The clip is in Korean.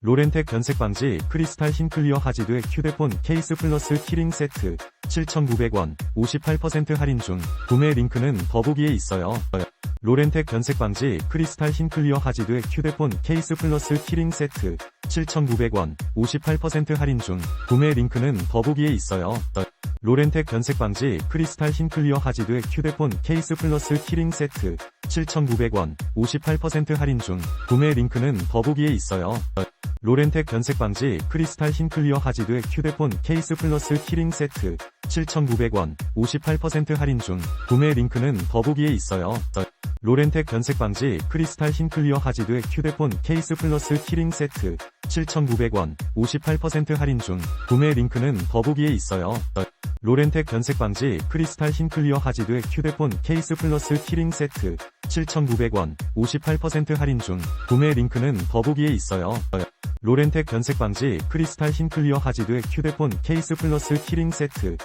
로렌텍 변색 방지 크리스탈 흰 클리어 하지드 휴대폰 케이스 플러스 키링 세트 7,900원 58% 할인 중 구매 링크는 더보기에 있어요. 로렌텍 변색 방지 크리스탈 흰 클리어 하지드 휴대폰 케이스 플러스 키링 세트 7,900원 58% 할인 중 구매 링크는 더보기에 있어요. 로렌텍 변색 방지 크리스탈 흰 클리어 하지드 휴대폰 케이스 플러스 키링 세트 7,900원 58% 할인 중 구매 링크는 더보기에 있어요. 로렌텍 변색 방지 크리스탈 흰 클리어 하지드 휴대폰 케이스 플러스 키링 세트 7,900원 58% 할인 중 구매 링크는 더보기에 있어요. 로렌텍 변색 방지 크리스탈 흰 클리어 하지드 휴대폰 케이스 플러스 키링 세트 7,900원 58% 할인 중 구매 링크는 더보기에 있어요. 로렌텍 변색 방지 크리스탈 흰 클리어 하지드 휴대폰 케이스 플러스 키링 세트 7,900원 58% 할인 중 구매 링크는 더보기에 있어요. 로렌텍 변색 방지 크리스탈 흰 클리어 하지드 휴대폰 케이스 플러스 키링 세트